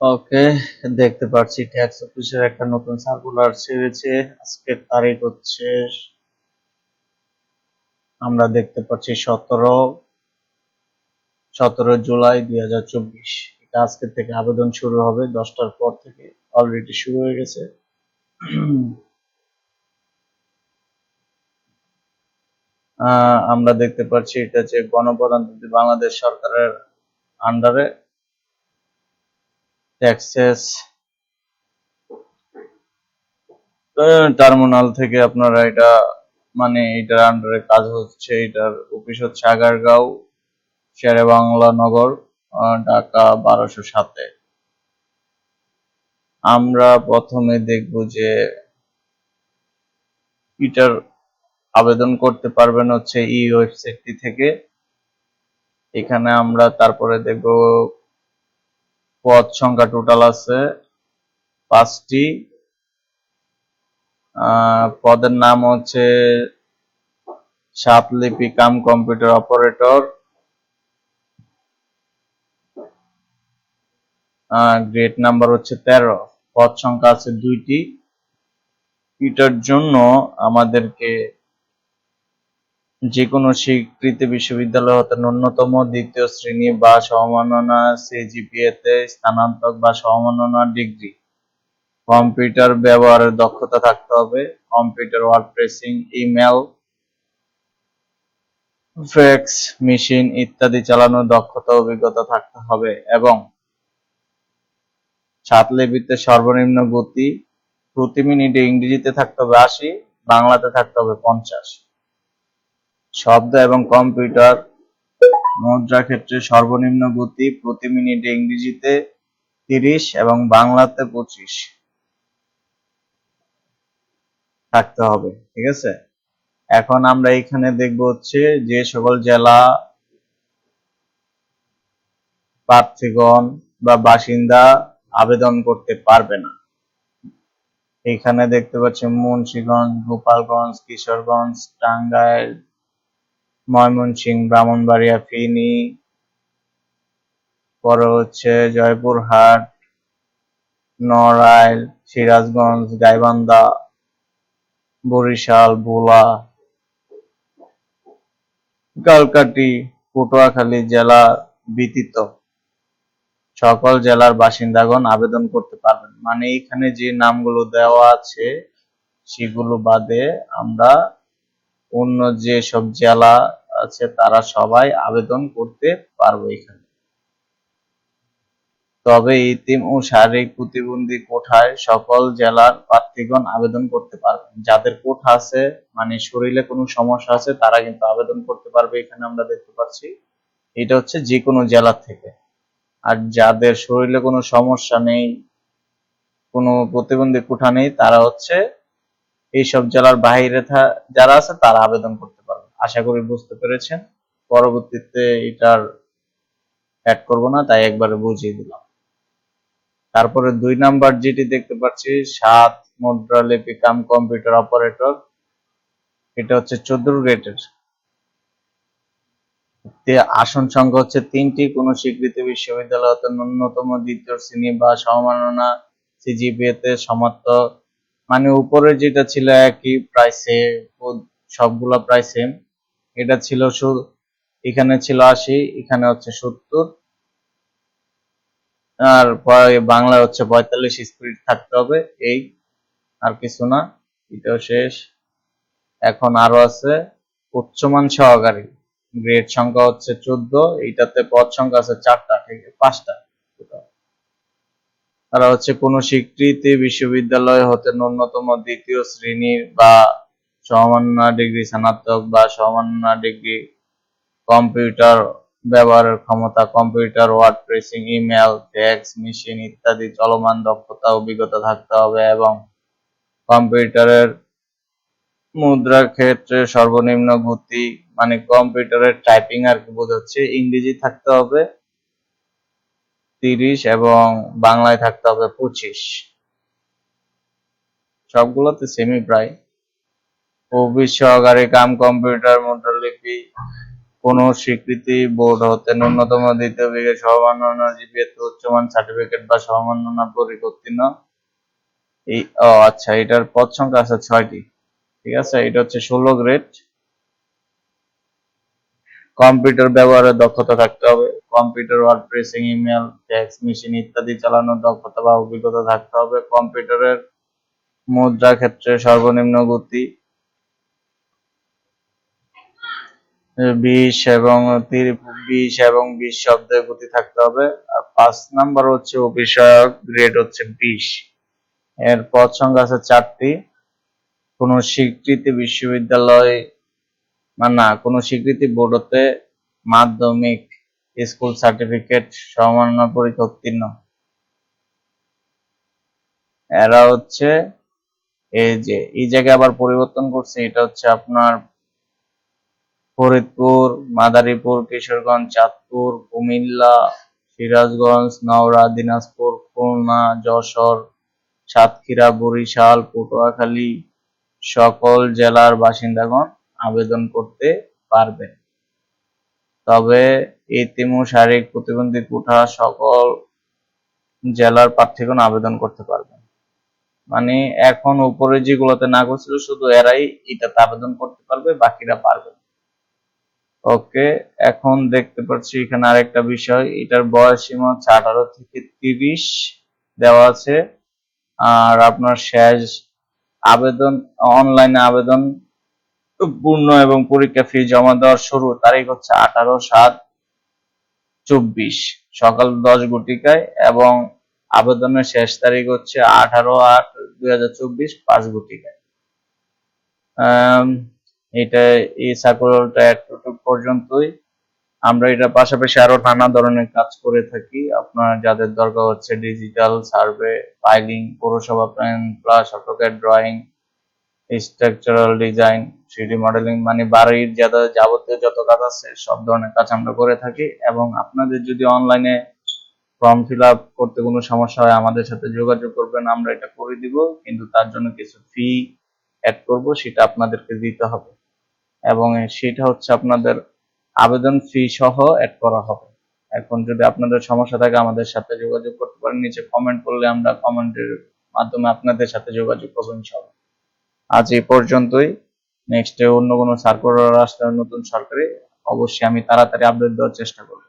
ওকে দেখতে পাচ্ছি ট্যাক্স অফিসের একটা নতুন সার্কুলার ছেড়েছে। আজকের তারিখ হচ্ছে, আমরা দেখতে পাচ্ছি সতেরো সতেরো জুলাই দুই হাজার চব্বিশ। এটা আজকের থেকে আবেদন শুরু হবে দশটার পর থেকে অলরেডি শুরু হয়ে গেছে। আমরা দেখতে পাচ্ছি এটা হচ্ছে গণপ্রজাতন্ত্রী বাংলাদেশ সরকারের আন্ডারে ট্যাক্সেস টার্মিনাল থেকে আপনারা এটা মানে এটার আন্ডারে কাজ হচ্ছে, এটার অফিস হচ্ছে আগারগাঁও, শেরে বাংলা নগর ঢাকা বারোশো সাতে। আমরা প্রথমে দেখব যে এটার আবেদন করতে পারবেন হচ্ছে এই ওয়েবসাইটটি থেকে। এখানে আমরা তারপরে দেখব পদ সংখ্যা টোটাল আছে পাঁচটি। পদের নাম হচ্ছে সাতলিপি cum computer operator. Grade number হচ্ছে তেরো। পদ সংখ্যা আছে দুইটি। এটার জন্য আমাদেরকে যে কোনো স্বীকৃত বিশ্ববিদ্যালয় হতে ন্যূনতম দ্বিতীয় শ্রেণি বা সমমাননা সিজিপিএ তে স্থানান্তক বা সমমাননা ডিগ্রি। কম্পিউটার ব্যবহারের দক্ষতা থাকতে হবে। Computer word processing email, fax machine ইত্যাদি চালানোর দক্ষতা, অভিজ্ঞতা থাকতে হবে এবং সাতলিপিতে সর্বনিম্ন গতি প্রতি মিনিটে ইংরেজিতে থাকতে হবে আশি, বাংলাতে থাকতে হবে পঞ্চাশ। শব্দ এবং কম্পিউটার মুদ্রা ক্ষেত্রে সর্বনিম্ন গতি প্রতি মিনিটে ইংরেজিতে তিরিশ এবং বাংলাতে পঁচিশ থাকতে হবে, ঠিক আছে? এখন আমরা এখানে দেখব হচ্ছে যে সকল জেলা প্রার্থীগণ বা বাসিন্দা আবেদন করতে পারবে না। এখানে দেখতে পাচ্ছি মুন্সিগঞ্জ, গোপালগঞ্জ, কিশোরগঞ্জ, টাঙ্গাইল ময়মনসিংহ, ব্রাহ্মণবাড়িয়া, ফেনী, পরে হচ্ছে জয়পুরহাট, নড়াইল, সিরাজগঞ্জ, গাইবান্ধা, বরিশাল, ভোলা, কালকাটি, পটুয়াখালী জেলা ব্যতীত সকল জেলার বাসিন্দাগণ আবেদন করতে পারবেন। মানে এখানে যে নামগুলো দেওয়া আছে, সেগুলো বাদে আমরা অন্য যে সব জেলা আছে, তারা সবাই আবেদন করতে পারব এখানে। তবে ইতিম ও শারীরিক প্রতিবন্ধী কোঠায় সকল জেলার প্রার্থীগণ আবেদন করতে পারবেন। যাদের কোঠা আছে মানে শরীরে কোনো সমস্যা আছে, তারা কিন্তু আবেদন করতে পারবে এখানে আমরা দেখতে পাচ্ছি। এটা হচ্ছে যে কোনো জেলা থেকে। আর যাদের শরীরে কোনো সমস্যা নেই, কোনো প্রতিবন্ধী কোঠা নেই, তারা হচ্ছে এইসব জেলার বাইরে যারা আছে, তারা আবেদন করতে পারবে আশা করি বুঝতে পেরেছেন। পরবর্তীতে এটার অ্যাড করব না, তাই একবারে বুঝিয়ে দিলাম। তারপরে দুই নাম্বার যেটি দেখতে পাচ্ছি, সাত মুদ্রা লিপি কাম কম্পিউটার অপারেটর। এটা হচ্ছে চোদ্দ গ্রেডের আসন সংখ্যা হচ্ছে তিনটি। কোন স্বীকৃত বিশ্ববিদ্যালয় হতে ন্যূনতম দ্বিতীয় শ্রেণি বা সমমাননা সিজিপিএ তে সমাপ্ত। মানে উপরে যেটা ছিল একই, প্রায় সেম সবগুলা প্রায় সেম এটা ছিল এখানে ছিল আশি, এখানে হচ্ছে সত্তর। আর বাংলা হচ্ছে পঁয়তাল্লিশ স্পিড থাকতে হবে, এই আর কিছু না, এটাও শেষ। এখন আরও আছে উচ্চমান সহকারী, গ্রেড সংখ্যা হচ্ছে চোদ্দ, এইটাতে পদ সংখ্যা আছে চারটা, ঠিক, পাঁচটা তারা হচ্ছে কোন স্বীকৃতি বিশ্ববিদ্যালয় হতে ন্যূনতম দ্বিতীয় শ্রেণির বা সমমাননা ডিগ্রি স্নাতক বা সমমাননা ডিগ্রি কম্পিউটার ব্যবহারের ক্ষমতা, computer, word processing, email fax machine ইত্যাদি চলমান দক্ষতা, অভিজ্ঞতা থাকতে হবে এবং কম্পিউটারের মুদ্রার ক্ষেত্রে সর্বনিম্ন গতি মানে কম্পিউটারের টাইপিং আর কি বোঝাচ্ছে, ইংরেজি থাকতে হবে তিরিশ এবং বাংলায় থাকতে হবে পঁচিশ। সবগুলোতে সেমি প্রায়। অফিস সহকারী কাম, কম্পিউটার মুদ্রালিপি কোন স্বীকৃতি বোর্ড হতে ন্যূনতম দ্বিতীয় বিঘে সমমান্য জিপিএ উচ্চমান সার্টিফিকেট বা সমমান্য পরীক্ষা এই, ও আচ্ছা এটার পদ সংখ্যা আছে ছয়টি। ঠিক আছে, এটা হচ্ছে ষোলো গ্রেড। কম্পিউটার ব্যবহারের দক্ষতা থাকতে হবে। Computer word processing, email fax machine ইত্যাদি চালানোর দক্ষতা বা অভিজ্ঞতা থাকতে হবে। কম্পিউটারের মুদ্রা ক্ষেত্রে সর্বনিম্ন গতি বিশ এবং বিশ এবং বিশ শব্দের গতি থাকতে হবে। আর পাঁচ নাম্বার হচ্ছে অভিষয়ক গ্রেড হচ্ছে বিশ। এর পদ সংখ্যা আছে চারটি। কোন স্বীকৃতি বিশ্ববিদ্যালয় না, কোন স্বীকৃতি বোর্ড হতে মাধ্যমিক স্কুল সার্টিফিকেট সমমান্য পরীক্ষা উত্তীর্ণ। এরা হচ্ছে এই যে, এই জায়গায় আবার পরিবর্তন করছে, এটা হচ্ছে আপনার ফরিদপুর, মাদারীপুর, কিশোরগঞ্জ, চাঁদপুর, কুমিল্লা, সিরাজগঞ্জ নওড়া দিনাজপুর, খুলনা, যশোর, সাতক্ষীরা, বরিশাল, পটুয়াখালী সকল জেলার বাসিন্দাগণ আবেদন করতে পারবেন তবে এতিম ও শারীরিক প্রতিবন্ধী কোঠা সকল জেলার প্রার্থীগণ আবেদন করতে পারবেন মানে এখন উপরে যেগুলোতে না করছিল শুধু এরাই এটাতে আবেদন করতে পারবে, বাকিরা পারবে। ওকে এখন দেখতে পাচ্ছি এখানে আরেকটা বিষয়। এটার বয়স সীমা হচ্ছে আঠারো থেকে তিরিশ দেওয়া আছে। আর আপনার শেষ আবেদন অনলাইনে আবেদন পূর্ণ এবং পরীক্ষা ফি জমা দেওয়ার শুরু তারিখ হচ্ছে আঠারো সাত চব্বিশ। সকাল দশ গুটিকায় এবং আবেদনের শেষ তারিখ হচ্ছে আঠারো আট দুই হাজার চব্বিশ পাঁচ গুটিকায়। আম, এটা এই সার্কুলারটা এতটুকু পর্যন্তই। আমরা এটা পাশাপাশি আরও নানা ধরনের কাজ করে থাকি। আপনার যাদের দরকার হচ্ছে ডিজিটাল সার্ভে ফাইলিং পৌরসভা plan plus AutoCAD drawing structural design three D modelling মানে বাড়ির যাদের যাবতীয় যত কাজ আছে, সব ধরনের কাজ আমরা করে থাকি। এবং আপনাদের যদি অনলাইনে ফর্ম ফিল আপ করতে কোনো সমস্যা হয়, আমাদের সাথে যোগাযোগ করবেন, আমরা এটা করে দিব। কিন্তু তার জন্য কিছু ফি অ্যাড করব, সেটা আপনাদেরকে দিতে হবে। এবং সেটা হচ্ছে আপনাদের আবেদন ফি সহ অ্যাড করা হবে। এখন যদি আপনাদের সমস্যা থাকে আমাদের সাথে যোগাযোগ করতে পারেন। নিচে কমেন্ট করলে আমরা কমেন্টের মাধ্যমে আপনাদের সাথে যোগাযোগ করব ইনশাআল্লাহ। আজ এই পর্যন্তই। নেক্সট অন্য কোনো সার্কুলার আসলে নতুন সরকারি, অবশ্যই আমি তাড়াতাড়ি আপডেট দেওয়ার চেষ্টা করব।